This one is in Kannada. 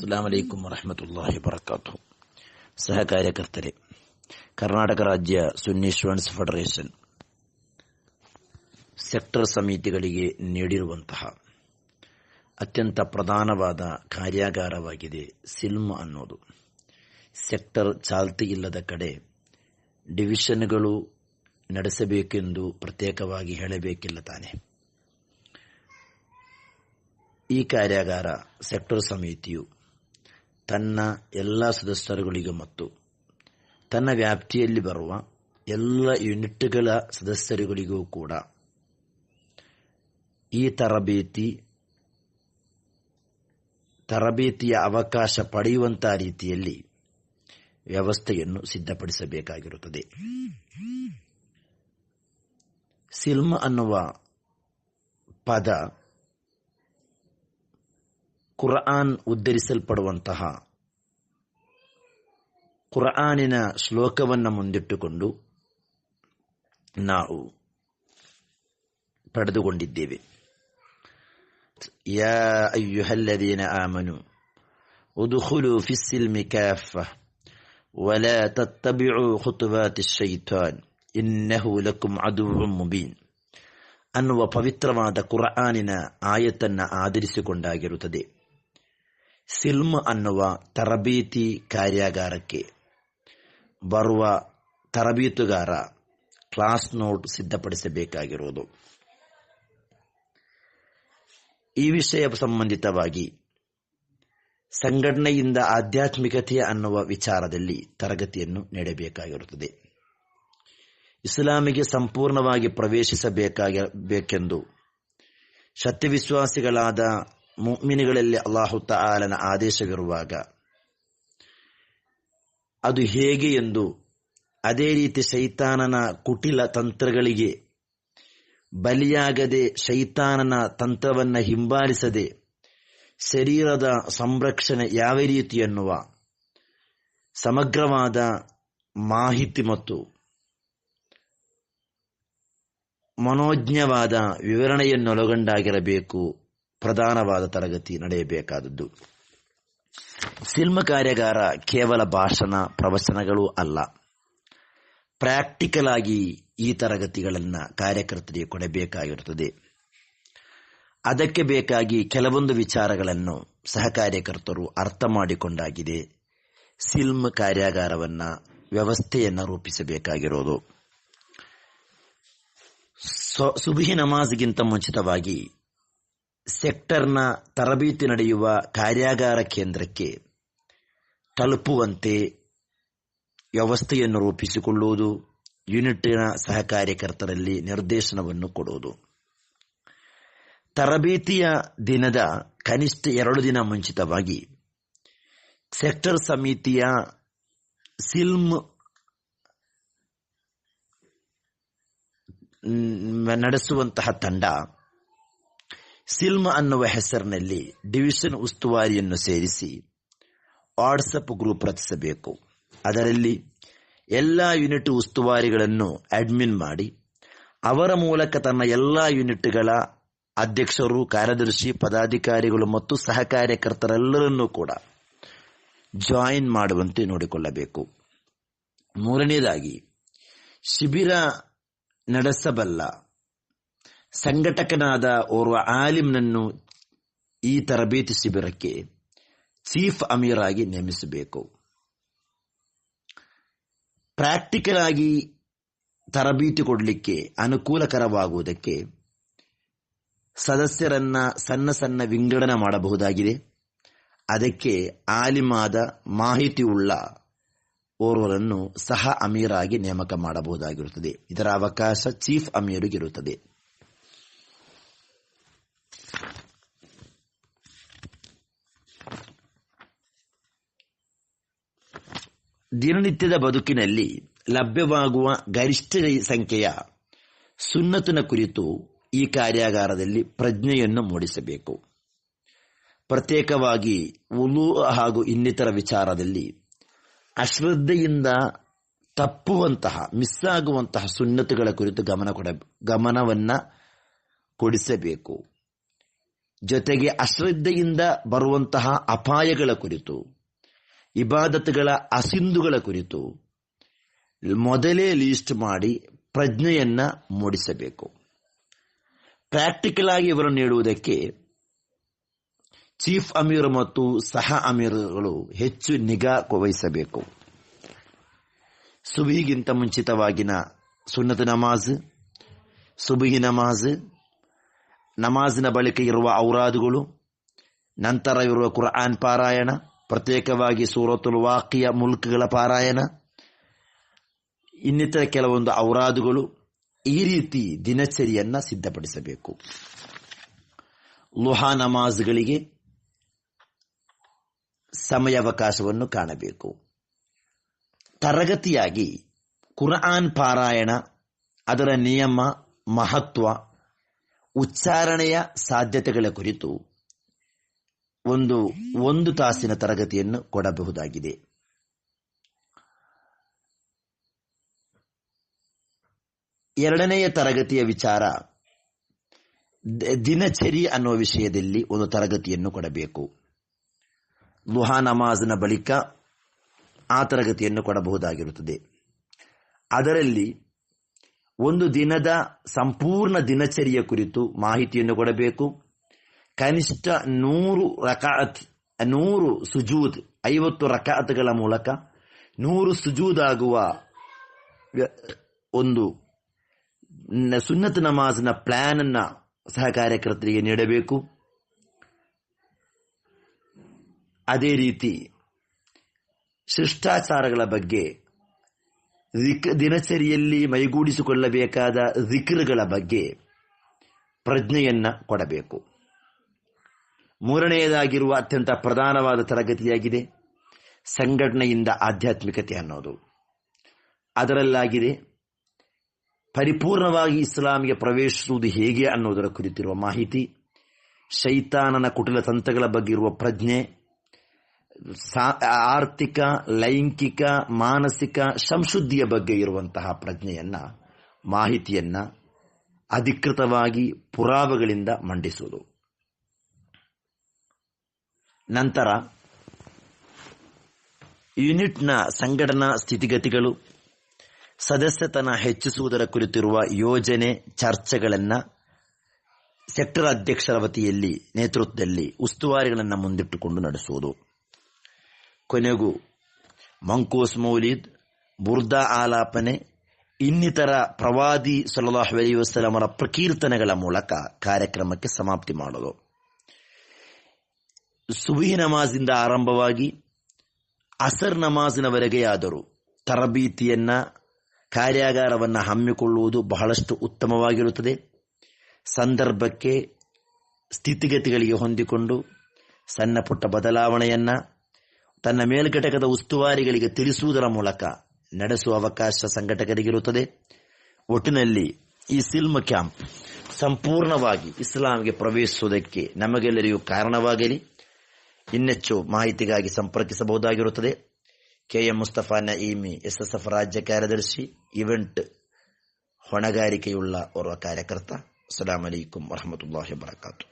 ಅಸ್ಸಲಾಂ ವಲೈಕುಂ ವರಹಮತುಲ್ಲಾಹಿ ಸಹ ಕಾರ್ಯಕರ್ತರೆ ಕರ್ನಾಟಕ ರಾಜ್ಯ ಸುನ್ನಿ ಸ್ಟೂಡೆಂಟ್ಸ್ ಫೆಡರೇಷನ್ ಸೆಕ್ಟರ್ ಸಮಿತಿಗಳಿಗೆ ನೀಡಿರುವಂತಹ ಅತ್ಯಂತ ಪ್ರಧಾನವಾದ ಕಾರ್ಯಾಗಾರವಾಗಿದೆ ಸಿಲ್ಮ್ ಅನ್ನೋದು ಸೆಕ್ಟರ್ ಚಾಲ್ತಿ ಇಲ್ಲದ ಕಡೆ ಡಿವಿಷನ್ಗಳು ನಡೆಸಬೇಕೆಂದು ಪ್ರತ್ಯೇಕವಾಗಿ ಹೇಳಬೇಕಿಲ್ಲ ತಾನೆ ಈ ಕಾರ್ಯಾಗಾರ ಸೆಕ್ಟರ್ ಸಮಿತಿಯು ತನ್ನ ಎಲ್ಲ ಸದಸ್ಯರುಗಳಿಗೆ ಮತ್ತು ತನ್ನ ವ್ಯಾಪ್ತಿಯಲ್ಲಿ ಬರುವ ಎಲ್ಲ ಯೂನಿಟ್ಗಳ ಸದಸ್ಯರುಗಳಿಗೂ ಕೂಡ ಈ ತರಬೇತಿ, ತರಬೇತಿಯ ಅವಕಾಶ ಪಡೆಯುವಂತಹ ರೀತಿಯಲ್ಲಿ ವ್ಯವಸ್ಥೆಯನ್ನು ಸಿದ್ಧಪಡಿಸಬೇಕಾಗಿರುತ್ತದೆ. ಸಿಲ್ಮ ಅನ್ನುವ ಪದ ಕುರ್ಆನ್ ಉದ್ಧರಿಸಲ್ಪಡುವಂತಹ ಕುರ್ಆನಿನ ಶ್ಲೋಕವನ್ನು ಮುಂದಿಟ್ಟುಕೊಂಡು ನಾವು ಪಡೆದುಕೊಂಡಿದ್ದೇವೆ ಯಾ ಅಯ್ಯುಹಲ್ಲದೀನ ಆಮನು ಉದುಖುಲು ಫಿ ಸಿಲ್ಮಿ ಕಾಫ ولا تتبعوا خطوات الشيطان إنه لكم عدو مبين ಅನ್ನುವ ಪವಿತ್ರವಾದ ಕುರ್ಆನಿನ ಆಯತನ್ನ ಆಧರಿಸಿಕೊಂಡಾಗಿರುತ್ತದೆ ಸಿಲ್ಮ್ ಅನ್ನುವ ತರಬೇತಿ ಕಾರ್ಯಾಗಾರಕ್ಕೆ ಬರುವ ತರಬೇತುಗಾರ ಕ್ಲಾಸ್ ನೋಟ್ ಸಿದ್ಧಪಡಿಸಬೇಕಾಗಿರುವುದು. ಈ ವಿಷಯ ಸಂಬಂಧಿತವಾಗಿ ಸಂಘಟನೆಯಿಂದ ಆಧ್ಯಾತ್ಮಿಕತೆ ಅನ್ನುವ ವಿಚಾರದಲ್ಲಿ ತರಗತಿಯನ್ನು ನೀಡಬೇಕಾಗಿರುತ್ತದೆ. ಇಸ್ಲಾಮಿಗೆ ಸಂಪೂರ್ಣವಾಗಿ ಪ್ರವೇಶಿಸಬೇಕಾಗಿರಬೇಕೆಂದು ಸತ್ಯವಿಶ್ವಾಸಿಗಳಾದ ಮುಮಿನಿಗಳಲ್ಲಿ ಅಲ್ಲಾಹು ತಾಲನ ಆದೇಶವಿರುವಾಗ ಅದು ಹೇಗೆ ಎಂದು ಅದೇ ರೀತಿ ಶೈತಾನನ ಕುಟಿಲ ತಂತ್ರಗಳಿಗೆ ಬಲಿಯಾಗದೆ ಶೈತಾನನ ತಂತ್ರವನ್ನ ಹಿಂಬಾಲಿಸದೆ ಶರೀರದ ಸಂರಕ್ಷಣೆ ಯಾವ ರೀತಿ ಎನ್ನುವ ಸಮಗ್ರವಾದ ಮಾಹಿತಿ ಮತ್ತು ಮನೋಜ್ಞವಾದ ವಿವರಣೆಯನ್ನೊಳಗೊಂಡಾಗಿರಬೇಕು ಪ್ರಧಾನವಾದ ತರಗತಿ ನಡೆಯಬೇಕಾದದ್ದು. ಸಿಲ್ಮ ಕಾರ್ಯಾಗಾರ ಕೇವಲ ಭಾಷಣ, ಪ್ರವಚನಗಳು ಅಲ್ಲ. ಪ್ರಾಕ್ಟಿಕಲ್ ಆಗಿ ಈ ತರಗತಿಗಳನ್ನು ಕಾರ್ಯಕರ್ತರಿಗೆ ಕೊಡಬೇಕಾಗಿರುತ್ತದೆ. ಅದಕ್ಕೆ ಬೇಕಾಗಿ ಕೆಲವೊಂದು ವಿಚಾರಗಳನ್ನು ಸಹಕಾರ್ಯಕರ್ತರು ಅರ್ಥ ಮಾಡಿಕೊಂಡಾಗಿದೆ. ಸಿಲ್ಮ್ ಕಾರ್ಯಾಗಾರವನ್ನ ವ್ಯವಸ್ಥೆಯನ್ನು ರೂಪಿಸಬೇಕಾಗಿರೋದು. ಸುಬಿಹಿ ನಮಾಜ್ಗಿಂತ ಮುಂಚಿತವಾಗಿ ಸೆಕ್ಟರ್ನ ತರಬೇತಿ ನಡೆಯುವ ಕಾರ್ಯಾಗಾರ ಕೇಂದ್ರಕ್ಕೆ ತಲುಪುವಂತೆ ವ್ಯವಸ್ಥೆಯನ್ನು ರೂಪಿಸಿಕೊಳ್ಳುವುದು, ಯೂನಿಟ್ನ ಸಹ ಕಾರ್ಯಕರ್ತರಲ್ಲಿ ನಿರ್ದೇಶನವನ್ನು ಕೊಡುವುದು. ತರಬೇತಿಯ ದಿನದ ಕನಿಷ್ಠ ಎರಡು ದಿನ ಮುಂಚಿತವಾಗಿ ಸೆಕ್ಟರ್ ಸಮಿತಿಯ ಸಿಲ್ಮ್ ನಡೆಸುವಂತಹ ತಂಡ ಸಿಲ್ಮ್ ಅನ್ನುವ ಹೆಸರಿನಲ್ಲಿ ಡಿವಿಷನ್ ಉಸ್ತುವಾರಿಯನ್ನು ಸೇರಿಸಿ ವಾಟ್ಸಪ್ ಗ್ರೂಪ್ ರಚಿಸಬೇಕು. ಅದರಲ್ಲಿ ಎಲ್ಲ ಯೂನಿಟ್ ಉಸ್ತುವಾರಿಗಳನ್ನು ಅಡ್ಮಿನ್ ಮಾಡಿ, ಅವರ ಮೂಲಕ ತನ್ನ ಎಲ್ಲ ಯೂನಿಟ್ಗಳ ಅಧ್ಯಕ್ಷರು, ಕಾರ್ಯದರ್ಶಿ, ಪದಾಧಿಕಾರಿಗಳು ಮತ್ತು ಸಹಕಾರ್ಯಕರ್ತರೆಲ್ಲರನ್ನೂ ಕೂಡ ಜಾಯಿನ್ ಮಾಡುವಂತೆ ನೋಡಿಕೊಳ್ಳಬೇಕು. ಮೂರನೇದಾಗಿ, ಶಿಬಿರ ನಡೆಸಬಲ್ಲ ಸಂಘಟಕನಾದ ಓರ್ವ ಆಲಿಮ್ನನ್ನು ಈ ತರಬೇತಿ ಶಿಬಿರಕ್ಕೆ ಚೀಫ್ ಅಮೀರ್ ಆಗಿ ನೇಮಿಸಬೇಕು. ಪ್ರಾಕ್ಟಿಕಲ್ ಆಗಿ ತರಬೇತಿ ಕೊಡಲಿಕ್ಕೆ ಅನುಕೂಲಕರವಾಗುವುದಕ್ಕೆ ಸದಸ್ಯರನ್ನ ಸಣ್ಣ ಸಣ್ಣ ವಿಂಗಡಣೆ ಮಾಡಬಹುದಾಗಿದೆ. ಅದಕ್ಕೆ ಆಲಿಮಾದ ಮಾಹಿತಿ ಉಳ್ಳ ಓರ್ವರನ್ನು ಸಹ ಅಮೀರಾಗಿ ನೇಮಕ ಮಾಡಬಹುದಾಗಿರುತ್ತದೆ. ಇದರ ಅವಕಾಶ ಚೀಫ್ ಅಮೀರಿಗಿರುತ್ತದೆ ದಿನನಿತ್ಯದ ಬದುಕಿನಲ್ಲಿ ಲಭ್ಯವಾಗುವ ಗರಿಷ್ಠ ಸಂಖ್ಯೆಯ ಸುನ್ನತನ ಕುರಿತು ಈ ಕಾರ್ಯಾಗಾರದಲ್ಲಿ ಪ್ರಜ್ಞೆಯನ್ನು ಮೂಡಿಸಬೇಕು. ಪ್ರತ್ಯೇಕವಾಗಿ ಉಲು ಹಾಗೂ ಇನ್ನಿತರ ವಿಚಾರದಲ್ಲಿ ಅಶ್ರದ್ಧೆಯಿಂದ ತಪ್ಪುವಂತಹ ಮಿಸ್ ಆಗುವಂತಹ ಸುನ್ನತುಗಳ ಕುರಿತು ಗಮನ ಕೊಡ, ಗಮನವನ್ನ ಕೊಡಿಸಬೇಕು. ಜೊತೆಗೆ ಅಶ್ರದ್ಧೆಯಿಂದ ಬರುವಂತಹ ಅಪಾಯಗಳ ಕುರಿತು ಇಬಾದತ್ಗಳ ಅಸಿಂಧುಗಳ ಕುರಿತು ಮೊದಲೇ ಲೀಸ್ಟ್ ಮಾಡಿ ಪ್ರಜ್ಞೆಯನ್ನ ಮೂಡಿಸಬೇಕು. ಪ್ರಾಕ್ಟಿಕಲ್ ಆಗಿ ಇವರನ್ನು ನೀಡುವುದಕ್ಕೆ ಚೀಫ್ ಅಮೀರ್ ಮತ್ತು ಸಹ ಅಮೀರ್ಗಳು ಹೆಚ್ಚು ನಿಗಾ ವಹಿಸಬೇಕು ಸುಬಿಗಿಂತ ಮುಂಚಿತವಾಗಿನ ಸುನ್ನತ ನಮಾಜ್, ಸುಬಿಹಿ ನಮಾಜ್, ನಮಾಜಿನ ಬಳಿಕ ಇರುವ ಔರಾದುಗಳು, ನಂತರ ಇರುವ ಕುರ್ಆನ್ ಪಾರಾಯಣ ಪ್ರತ್ಯೇಕವಾಗಿ ಸೂರತುಲ್ ವಾಕಿಯ ಮುಲ್ಕ್ಗಳ ಪಾರಾಯಣ. ಇನ್ನಿತರ ಕೆಲವೊಂದು ಔರಾದುಗಳು ಈ ರೀತಿ ದಿನಚರಿಯನ್ನ ಸಿದ್ಧಪಡಿಸಬೇಕು. ಲುಹಾ ನಮಾಜ್ಗಳಿಗೆ ಸಮಯಾವಕಾಶವನ್ನು ಕಾಣಬೇಕು. ತರಗತಿಯಾಗಿ ಕುರಾನ್ ಪಾರಾಯಣ, ಅದರ ನಿಯಮ, ಮಹತ್ವ, ಉಚ್ಚಾರಣೆಯ ಸಾಧ್ಯತೆಗಳ ಕುರಿತು ಒಂದು ಒಂದು ತಾಸಿನ ತರಗತಿಯನ್ನು ಕೊಡಬಹುದಾಗಿದೆ. ಎರಡನೆಯ ತರಗತಿಯ ವಿಚಾರ ದಿನಚರಿ ಅನ್ನುವ ವಿಷಯದಲ್ಲಿ ಒಂದು ತರಗತಿಯನ್ನು ಕೊಡಬೇಕು. ಲುಹಾ ನಮಾಜ್ನ ಬಳಿಕ ಆ ತರಗತಿಯನ್ನು ಕೊಡಬಹುದಾಗಿರುತ್ತದೆ. ಅದರಲ್ಲಿ ಒಂದು ದಿನದ ಸಂಪೂರ್ಣ ದಿನಚರಿಯ ಕುರಿತು ಮಾಹಿತಿಯನ್ನು ಕೊಡಬೇಕು. ಕನಿಷ್ಠ ನೂರು ರಕಾತ್ ನೂರು ಸುಜೂದ್, ಐವತ್ತು ರಕಾತ್ಗಳ ಮೂಲಕ ನೂರು ಸುಜೂದ್ ಆಗುವ ಒಂದು ಸುನ್ನತ್ ನಮಾಜ್ನ ಪ್ಲಾನ್ ಅನ್ನ ಸಹ ಕಾರ್ಯಕರ್ತರಿಗೆ ನೀಡಬೇಕು. ಅದೇ ರೀತಿ ಶಿಷ್ಟಾಚಾರಗಳ ಬಗ್ಗೆ ದಿನಚರಿಯಲ್ಲಿ ಮೈಗೂಡಿಸಿಕೊಳ್ಳಬೇಕಾದ ಜಿಕ್ರ್ಗಳ ಬಗ್ಗೆ ಪ್ರಜ್ಞೆಯನ್ನ ಕೊಡಬೇಕು. ಮೂರನೆಯದಾಗಿರುವ ಅತ್ಯಂತ ಪ್ರಧಾನವಾದ ತರಗತಿಯಾಗಿದೆ ಸಂಘಟನೆಯಿಂದ ಆಧ್ಯಾತ್ಮಿಕತೆ ಅನ್ನೋದು. ಅದರಲ್ಲಾಗಿದೆ ಪರಿಪೂರ್ಣವಾಗಿ ಇಸ್ಲಾಮಿಗೆ ಪ್ರವೇಶಿಸುವುದು ಹೇಗೆ ಅನ್ನೋದರ ಕುರಿತಿರುವ ಮಾಹಿತಿ, ಶೈತಾನನ ಕುಟಿಲ ತಂತ್ರಗಳ ಬಗ್ಗೆ ಇರುವ ಪ್ರಜ್ಞೆ ಆರ್ಥಿಕ, ಲೈಂಗಿಕ, ಮಾನಸಿಕ ಸಂಶುದ್ಧಿಯ ಬಗ್ಗೆ ಇರುವಂತಹ ಪ್ರಜ್ಞೆಯನ್ನ, ಮಾಹಿತಿಯನ್ನ ಅಧಿಕೃತವಾಗಿ ಪುರಾವೆಗಳಿಂದ ಮಂಡಿಸುವುದು. ನಂತರ ಯೂನಿಟ್ನ ಸಂಘಟನಾ ಸ್ಥಿತಿಗತಿಗಳು, ಸದಸ್ಯತನ ಹೆಚ್ಚಿಸುವುದರ ಕುರಿತಿರುವ ಯೋಜನೆ, ಚರ್ಚೆಗಳನ್ನು ಸೆಕ್ಟರ್ ಅಧ್ಯಕ್ಷರ ವತಿಯಲ್ಲಿ ನೇತೃತ್ವದಲ್ಲಿ ಉಸ್ತುವಾರಿಗಳನ್ನು ಮುಂದಿಟ್ಟುಕೊಂಡು ನಡೆಸುವುದು. ಕೊನೆಗೂ ಮಂಕೋಸ್ ಮೌಲಿದ್, ಬುರ್ದಾ ಆಲಾಪನೆ, ಇನ್ನಿತರ ಪ್ರವಾದಿ ಸಲಹಾ ಅಲಿ ವಸಲಮರ ಪ್ರಕೀರ್ತನೆಗಳ ಮೂಲಕ ಕಾರ್ಯಕ್ರಮಕ್ಕೆ ಸಮಾಪ್ತಿ ಮಾಡೋದು ಸುಬಿಹಿ ನಮಾಜಿಂದ ಆರಂಭವಾಗಿ ಅಸರ್ ನಮಾಜಿನವರೆಗೆ ಆದರೂ. ತರಬೇತಿಯನ್ನ, ಕಾರ್ಯಾಗಾರವನ್ನ ಹಮ್ಮಿಕೊಳ್ಳುವುದು ಬಹಳಷ್ಟು ಉತ್ತಮವಾಗಿರುತ್ತದೆ. ಸಂದರ್ಭಕ್ಕೆ ಸ್ಥಿತಿಗತಿಗಳಿಗೆ ಹೊಂದಿಕೊಂಡು ಸಣ್ಣ ಪುಟ್ಟ ಬದಲಾವಣೆಯನ್ನ, ತನ್ನ ಮೇಲ್ಘಟಕದ ಉಸ್ತುವಾರಿಗಳಿಗೆ ತಿಳಿಸುವುದರ ಮೂಲಕ ನಡೆಸುವ ಅವಕಾಶ ಸಂಘಟಕರಿಗಿರುತ್ತದೆ. ಒಟ್ಟಿನಲ್ಲಿ ಈ ಸಿಲ್ಮ್ ಕ್ಯಾಂಪ್ ಸಂಪೂರ್ಣವಾಗಿ ಇಸ್ಲಾಂಗೆ ಪ್ರವೇಶಿಸುವುದಕ್ಕೆ ನಮಗೆಲ್ಲರಿಗೂ ಕಾರಣವಾಗಲಿ. ಇನ್ನೆಚ್ಚು ಮಾಹಿತಿಗಾಗಿ ಸಂಪರ್ಕಿಸಬಹುದಾಗಿರುತ್ತದೆ. ಕೆಎಂ ಮುಸ್ತಫಾ ಎಸ್ ಎಸ್ಎಸ್ಎಫ್ ರಾಜ್ಯ ಕಾರ್ಯದರ್ಶಿ, ಇವೆಂಟ್ ಹೊಣೆಗಾರಿಕೆಯುಳ್ಳ ಓರ್ವ ಕಾರ್ಯಕರ್ತ. ಅಸ್ಸಲಾಂ ವರಹಮತುಲ್ಲಾಹಿ ವಬರಕಾತು